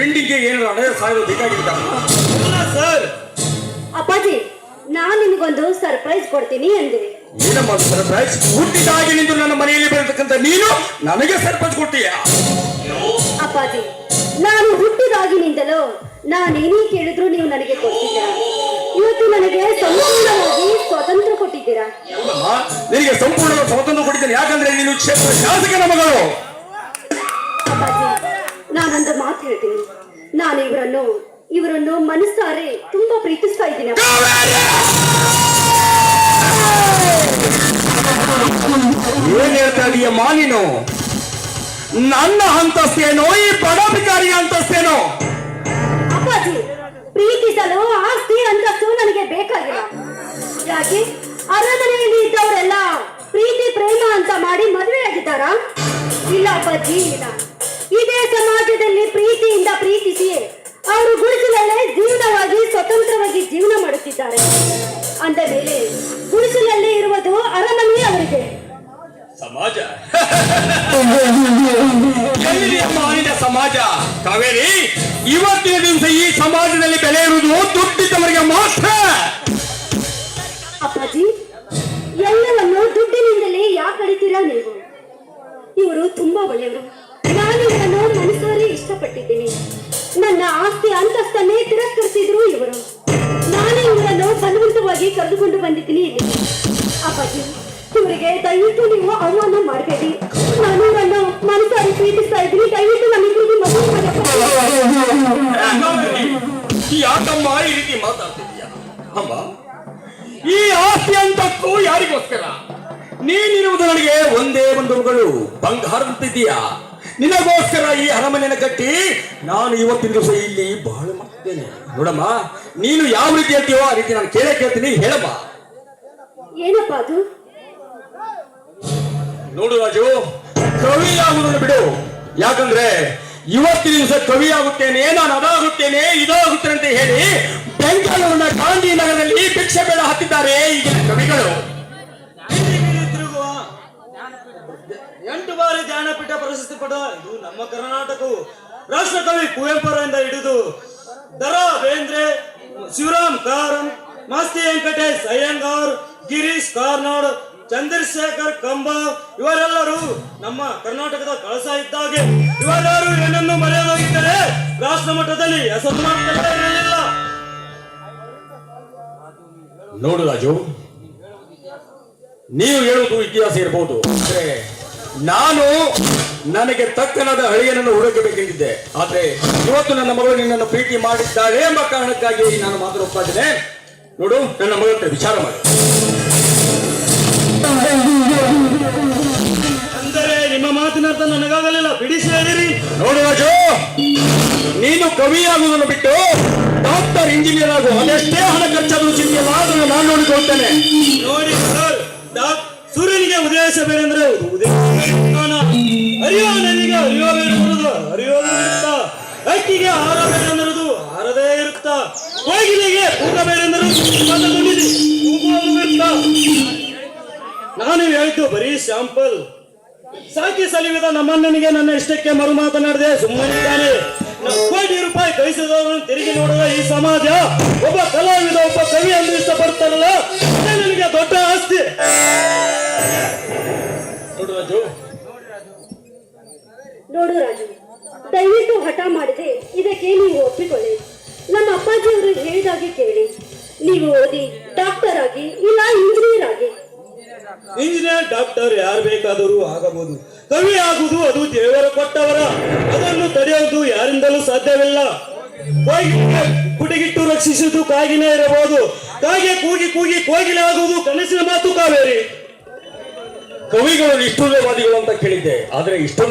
ಬಿಲ್ಡಿಂಗ್ಗೆ ಏನು ಹಣ ಸಾವಿರ ಬೇಕಾಗಿಲ್ಲ ಸರ್. ಅಪ್ಪಾಜಿ ನಾನ್ ನಿಮಗೊಂದು ಸರ್ಪ್ರೈಸ್ ಕೊಡ್ತೀನಿ ಅಂದಿರಿ ಏನಮ್ಮ ಸರ್ಪ್ರೈಸ್ ಹುಟ್ಟಿದಾಗಿ ನಿಂತು ನನ್ನ ಮನೆಯಲ್ಲಿ ಬರತಕ್ಕಂತ ನೀನು ನನಗೆ ಸರ್ಪ್ರೈಸ್ ಕೊಡ್ತೀಯಾ? ಅಪ್ಪಾಜಿ ನಾನು ಹುಟ್ಟಿದಾಗಿನಿಂದಲೂ ನಾನೇನೇ ಕೇಳಿದ್ರು ನೀವು ನನಗೆ ಕೊಟ್ಟಿದ್ದೀರಾ ಇವತ್ತು ನನಗೆ ಸಂಪೂರ್ಣವಾಗಿ ಸ್ವಾತಂತ್ರ್ಯ ಕೊಟ್ಟಿದ್ದೀರಾ? ನಿನಗೆ ಸಂಪೂರ್ಣ ಸ್ವಾತಂತ್ರ್ಯ ಕೊಟ್ಟಿದ್ದೀರಾ ಯಾಕಂದ್ರೆ ನೀನು ಕ್ಷೇತ್ರ ಶಾಸಕನ ಮಗಳು. ನಾನೊಂದು ಮಾತು ಹೇಳ್ತೀನಿ. ನಾನು ಇವರನ್ನು ಇವರನ್ನು ಮನಸ್ಸಾರೆ ತುಂಬಾ ಪ್ರೀತಿಸ್ತಾ ಇದ್ದೀನಿ. ಏನ್ ಹೇಳ್ತಾ ಇದೀಯಮ್ಮ ನೀನು ನನ್ನ ಅಂತಸ್ತೇನೋ ಈ ಬಡಾಧಿಕಾರಿಯ ಅಂತಸ್ತೇನೋ? ಅಪ್ಪಾಜಿ ಪ್ರೀತಿಸಲು ಆಸ್ತಿ ಅಂತಸ್ತು ನನಗೆ ಬೇಕಾಗಿಲ್ಲ. ಯಾಕೆ? ಅರಮನೆಯಲ್ಲಿ ಇದ್ದವರೆಲ್ಲ ಪ್ರೀತಿ ಪ್ರೇಮ ಅಂತ ಮಾಡಿ ಮದುವೆ ಆಗಿದ್ದಾರಾ ಇಲ್ಲ ಅಪ್ಪಾಜಿ ಇಲ್ಲ. ಇದೇ ಸಮಾಜದಲ್ಲಿ ಪ್ರೀತಿಯಿಂದ ಪ್ರೀತಿಸಿ ಅವರು ಗುಡಿಸಲಲ್ಲೇ ಜೀವನವಾಗಿ ಸ್ವತಂತ್ರವಾಗಿ ಜೀವನ ಮಾಡುತ್ತಿದ್ದಾರೆ. ಅಂದ ಮೇಲೆ ಗುಡಿಸಲಲ್ಲಿ ಇರುವುದು ಅರಮನೆ ಅವರಿಗೆ. ಸಮಾಜ. ಸಮಾಜ? ಕಾವೇರಿ ಇವತ್ತಿನ ದಿವಸ ಈ ಸಮಾಜದಲ್ಲಿ ಬೆಲೆ ಇರುವುದು ದುಡ್ಡಿದ್ದವರಿಗೆ ಮಾತ್ರ. ಅಪ್ಪಾಜಿ ಎಲ್ಲವನ್ನು ದುಡ್ಡಿನಿಂದಲೇ ಯಾಕೆ ಅಳಿತೀರಾ ನೀವು? ಇವರು ತುಂಬಾ ಒಳ್ಳೆಯವರು. ನಾನು ಇದನ್ನು ಮನಸಾರೆ ಇಷ್ಟಪಟ್ಟಿದ್ದೀನಿ. ನನ್ನ ಆಸ್ತಿ ಅಂತಸ್ತನ್ನೇ ತಿರಸ್ಕರಿಸಿದ್ರು ಇವರು. ನಾನೇ ಇವರನ್ನು ಬಲವಂತವಾಗಿ ಕರೆದುಕೊಂಡು ಬಂದಿದ್ದೀನಿ ಅಪ್ಪಾಜಿ ಇವರಿಗೆ ದಯವಿಟ್ಟು ನೀವು ಅವಮಾನ ಮಾಡಬೇಡಿ. ನಾನು ಇವರನ್ನು ಮನಸಾರೆ ಪ್ರೀತಿಸ್ತಾ ಇದ್ದೀನಿ. ದಯವಿಟ್ಟು ನಮ್ಮಿಬ್ಬರಿಗೆ ಮದುವೆ ಯಾಕಮ್ಮ ಈ ರೀತಿ ಮಾತಾಡ್ತಿದ್ಯಾ ಅಮ್ಮ, ಈ ಆಸ್ತಿ ಅಂತಕ್ಕೂ ಯಾರಿಗೋಸ್ಕರ? ನೀನಿರುವುದು ನನಗೆ ಒಂದೇ ಒಂದು ಮಗಳು. ನಿನಗೋಸ್ಕರ ಈ ಅರಮನೆಯನ್ನು ಕಟ್ಟಿ ನಾನು ಇವತ್ತಿನ ದಿವಸ ಇಲ್ಲಿ ಬಹಳ ಮಾಡ್ತೇನೆ. ನೋಡಮ್ಮ ನೀನು ಯಾವ ರೀತಿ ಹೇಳ್ತೀವೋ ಆ ರೀತಿ ನಾನು ಕೇಳೇ ಕೇಳ್ತೀನಿ ಹೇಳಪ್ಪ. ಏನಪ್ಪ ಅದು? ನೋಡು ರಾಜು ಕವಿ ಆಗುವುದನ್ನು ಬಿಡು. ಯಾಕಂದ್ರೆ ಇವತ್ತಿನ ದಿವಸ ಕವಿ ಆಗುತ್ತೇನೆ ನಾನು ಅದಾಗುತ್ತೇನೆ ಇದಾಗುತ್ತೇನೆ ಅಂತ ಹೇಳಿ ಬೆಂಗಳೂರಿನ ಗಾಂಧಿನಗರದಲ್ಲಿ ಭಿಕ್ಷೆ ಬೇಡ ಹತ್ತಿದ್ದಾರೆ. ಈಗಿನ ಎಂಟು ಬಾರಿ ಜ್ಞಾನಪೀಠ ಪ್ರಶಸ್ತಿ ಪಡೆದ ಇದು ನಮ್ಮ ಕರ್ನಾಟಕವು. ರಾಷ್ಟ್ರಕವಿ ಕುವೆಂಪುರಿಂದ ಹಿಡಿದು ದರಾ ಬೇಂದ್ರೆ ಶಿವರಾಮ್ ಕಾರಂ, ಮಾಸ್ತಿ ವೆಂಕಟೇಶ್ ಅಯ್ಯಂಗಾರ್ ಗಿರೀಶ್ ಕಾರ್ನಾಡ್, ಚಂದ್ರಶೇಖರ್ ಕಂಬ, ಇವರೆಲ್ಲರೂ ನಮ್ಮ ಕರ್ನಾಟಕದ ಕಳಸ ಇದ್ದಾಗೆ. ಇವರೆಲ್ಲರೂ ಏನನ್ನು ಮರೆಯಲಾಗಿದ್ದರೆ ರಾಷ್ಟ್ರ ಮಟ್ಟದಲ್ಲಿ ಹೆಸರು ನೋಡು ರಾಜು ನೀವು ಹೇಳುವುದು ಇತಿಹಾಸ ಇರಬಹುದು ಆದ್ರೆ ನಾನು ನನಗೆ ತಕ್ಕನಾದ ಹಳಿಯನನ್ನು ಹುಡುಕಬೇಕೆಂದಿದ್ದೆ. ಆದ್ರೆ ಇವತ್ತು ನನ್ನ ಮಗಳು ನಿನ್ನನ್ನು ಪ್ರೀತಿ ಮಾಡಿದ್ದಾಳೆ ಎಂಬ ಕಾರಣಕ್ಕಾಗಿ ನಾನು ಮಾತ್ರ ಇದ್ದೇನೆ ನೋಡು ನನ್ನ ಮಗಳ ವಿಚಾರ ಮಾಡಿ. ಅಂದರೆ ನಿಮ್ಮ ಮಾತಿನರ್ಥ ನನಗಾಗಲಿಲ್ಲ. ಬಿಡಿಸಿ ಹೇಳಿರಿ ನೋಡು ರಾಜು ನೀನು ಕವಿಯಾಗುವುದನ್ನು ಬಿಟ್ಟು ಡಾಕ್ಟರ್ ಇಂಜಿನಿಯರ್ ಆಗು ಅದೆಷ್ಟೇ ಹಣ ಖರ್ಚಾದರೂ ಚಿಂತೆಯಲ್ಲ ಅದನ್ನು ನಾನು ನೋಡಿಕೊಳ್ತೇನೆ. ನೋಡಿ ಸರ್ ಸೂರ್ಯನಿಗೆ ಉದಯಿಸ ಬೇರೆ ಅಂದ್ರೆ ಉದಯ ಅರಿಯೋ ನನಗೆ, ಅರಿಯೋ ಅರಿಯೋದು ಇರುತ್ತಾ? ಅಕ್ಕಿಗೆ ಆರ ಬೇರೆ ಅನ್ನೋದು ಇರುತ್ತ? ಕೋಗಿಲೆಗೆ ತೂಕ ಬೇರೆ ಅನ್ನೋದು ಇರುತ್ತಾ? ನಾನು ಹೇಳ್ತು ಬರೀ ಸ್ಯಾಂಪಲ್. ಸಾಕಿ ಸಲಿವಿದ ನಮ್ಮಣ್ಣನಿಗೆ ನನ್ನ ಇಷ್ಟಕ್ಕೆ ಮರು ಮಾತನಾಡಿದೆ. ಸುಮ್ಮನೆ ಕೋಟಿ ರೂಪಾಯಿ ಕಳಿಸಿದವರನ್ನು ತಿರುಗಿ ನೋಡುವ ಈ ಸಮಾಜ ಒಬ್ಬ ಕಲಾವಿದ ಒಬ್ಬ ಕವಿ ಅಂದ್ರೆ ಇಷ್ಟಪಡ್ತಾರಲ್ಲ? ಅದೇ ನನಗೆ ದೊಡ್ಡ ಆಸ್ತಿ. ನೋಡು ರಾಜು. ನೋಡು ರಾಜು ದಯವಿಟ್ಟು ಹಠ ಮಾಡಿದೆ. ಇದಕ್ಕೆ ನೀವು ಒಪ್ಪಿಕೊಳ್ಳಿ. ನಮ್ಮ ಅಪ್ಪಾಜಿಯವರು ಹೇಳಿದಾಗೆ ಕೇಳಿ. ನೀವು ಓದಿ ಡಾಕ್ಟರ್ ಆಗಿ ಇಲ್ಲ ಇಂಜಿನಿಯರ್ ಆಗಿ. ಇಂಜಿನಿಯರ್ ಡಾಕ್ಟರ್ ಯಾರು ಬೇಕಾದರೂ ಆಗಬಹುದು. ಕವಿ ಆಗುವುದು ಅದು ದೇವರ ಕೊಟ್ಟವರ. ಅದನ್ನು ತಡೆಯುವುದು ಯಾರಿಂದಲೂ ಸಾಧ್ಯವಿಲ್ಲ. ಕುಟಿಗಿಟ್ಟು ರಕ್ಷಿಸುವುದು ಕಾಗಿನೇ ಇರಬಹುದು. ಕಾಗೆ ಕೂಗಿ ಕೂಗಿ ಕೋಗಿಲೆ ಆಗುವುದು ಕನಸಿನ ಮಾತು ಕಾವೇರಿ. ಕವಿಗಳು ನಿಷ್ಠುರವಾದಿಗಳು ಅಂತ ಕೇಳಿದ್ದೆ, ಆದ್ರೆ ಇಷ್ಟೊಂದು